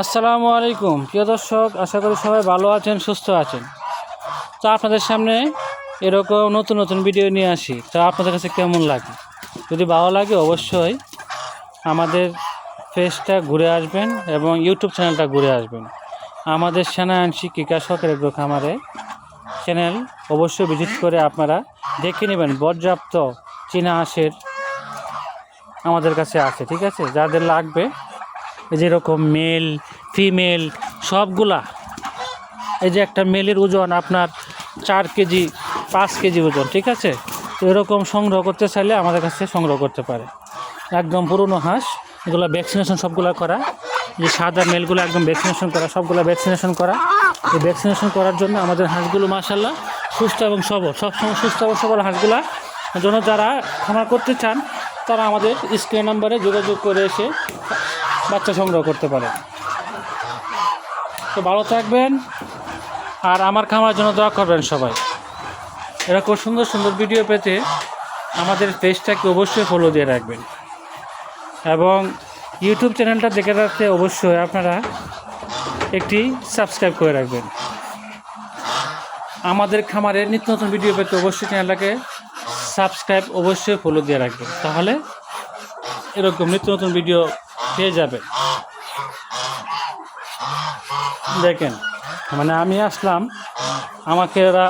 আসসালামু আলাইকুম। প্রিয় দর্শক, আশা করি সবাই ভালো আছেন, সুস্থ আছেন। তো আপনাদের সামনে এরকম নতুন নতুন ভিডিও নিয়ে আসি। তো আপনাদের কাছে কেমন লাগে? যদি ভালো লাগে, অবশ্যই আমাদের পেজটা ঘুরে আসবেন এবং ইউটিউব চ্যানেলটা ঘুরে আসবেন। আমাদের সেনায়াংশী কীকাশকের এগ্রো খামারে চ্যানেল অবশ্যই ভিজিট করে আপনারা দেখে নেবেন। পর্যাপ্ত চীনা হাঁসের আমাদের কাছে আছে, ঠিক আছে? যাদের লাগবে যেরকম মেল ফিমেল সবগুলা। এই যে একটা মেলের ওজন আপনার চার কেজি, পাঁচ কেজি ওজন, ঠিক আছে? তো এরকম সংগ্রহ করতে চাইলে আমাদের কাছে সংগ্রহ করতে পারে। একদম পুরনো হাঁস, এগুলো ভ্যাকসিনেশন সবগুলো করা। যে সাদা মেলগুলো একদম ভ্যাকসিনেশন করা, সবগুলো ভ্যাকসিনেশন করা। এই ভ্যাকসিনেশন করার জন্য আমাদের হাঁসগুলো মাসাল্লাহ সুস্থ এবং সবল। সবসময় সুস্থ এবং সবল হাঁসগুলা। জন্য যারা খামার করতে চান, তারা আমাদের স্ক্রিন নাম্বারে যোগাযোগ করে এসে বাচ্চা সংগ্রহ করতে পারে। তো ভালো থাকবেন আর আমার খামার জন্য দোয়া করবেন সবাই। এরকম সুন্দর সুন্দর ভিডিও পেতে আমাদের পেজটাকে অবশ্যই ফলো দিয়ে রাখবেন। এবং ইউটিউব চ্যানেলটা দেখে রাখতে অবশ্যই আপনারা একটি সাবস্ক্রাইব করে রাখবেন। আমাদের খামারে নিত্য নতুন ভিডিও পেতে অবশ্যই চ্যানেলটাকে সাবস্ক্রাইব অবশ্যই ফলো দিয়ে রাখবেন। তাহলে এরকম নিত্য নতুন ভিডিও পেয়ে যাবে। দেখেন মানে আমি আসলাম, আমাকে এরা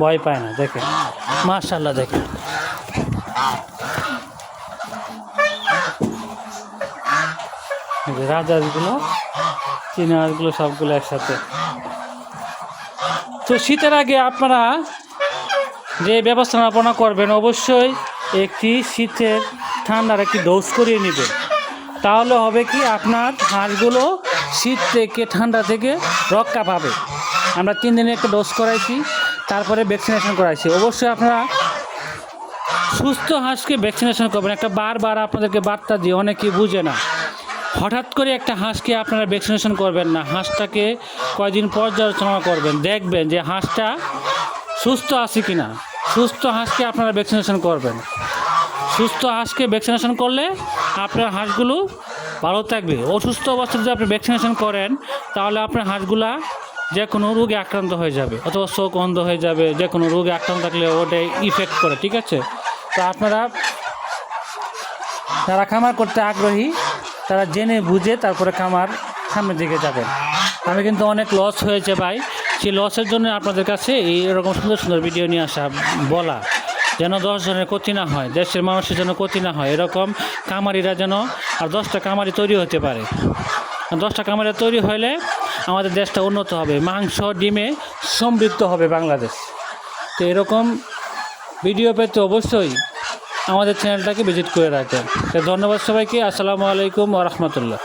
ভয় পায় না, দেখেন। মার্শাল্লাহ দেখেন। এই যে রাজহাঁসগুলো চীনা হাঁসগুলো সবগুলো একসাথে। তো শীতের আগে আপনারা যে ব্যবস্থাপনা করবেন, অবশ্যই একটি শীতের ঠান্ডার একটি ডোজ করিয়ে নেবেন। তাহলে হবে কি আপনার হাঁসগুলো শীত থেকে, ঠান্ডা থেকে রক্ষা পাবে। আমরা তিন দিনে একটা ডোজ করাইছি, তারপরে ভ্যাকসিনেশন করাইছি। অবশ্যই আপনারা সুস্থ হাঁসকে ভ্যাকসিনেশন করবেন। একটা বারবার আপনাদেরকে বার্তা দিয়ে অনেকেই বুঝে না। হঠাৎ করে একটা হাঁসকে আপনারা ভ্যাকসিনেশন করবেন না। হাঁসটাকে কয়দিন পর্যালোচনা করবেন। দেখবেন যে হাঁসটা সুস্থ আছে কি না সুস্থ হাঁসকে আপনারা ভ্যাকসিনেশন করবেন। সুস্থ হাঁসকে ভ্যাকসিনেশন করলে আপনার হাঁসগুলো ভালো থাকবে। অসুস্থ অবস্থায় যদি আপনি ভ্যাকসিনেশন করেন, তাহলে আপনার হাঁসগুলা যে কোনো রোগে আক্রান্ত হয়ে যাবে অথবা চোখ অন্ধ হয়ে যাবে, যে কোনো রোগে আক্রান্ত থাকলে ওটাই ইফেক্ট করে, ঠিক আছে? তো আপনারা যারা খামার করতে আগ্রহী, তারা জেনে বুঝে তারপরে খামার সামনের দিকে যাবেন। আমি কিন্তু অনেক লস হয়েছে ভাই। সেই লসের জন্য আপনাদের কাছে এই এরকম সুন্দর সুন্দর ভিডিও নিয়ে আসা বলা। যেন দশ জনের ক্ষতি না হয়, দেশের মানুষের যেন ক্ষতি না হয়, এরকম কামারিরা যেন আর দশটা কামারি তৈরি হতে পারে। দশটা কামারি তৈরি হলে আমাদের দেশটা উন্নত হবে, মাংস, ডিমে সমৃদ্ধ হবে বাংলাদেশ। তো এরকম ভিডিও পেতে অবশ্যই আমাদের চ্যানেলটাকে ভিজিট করে রাখবেন। ধন্যবাদ সবাইকে, আসসালামু আলাইকুম ওরহমতুল্লাহ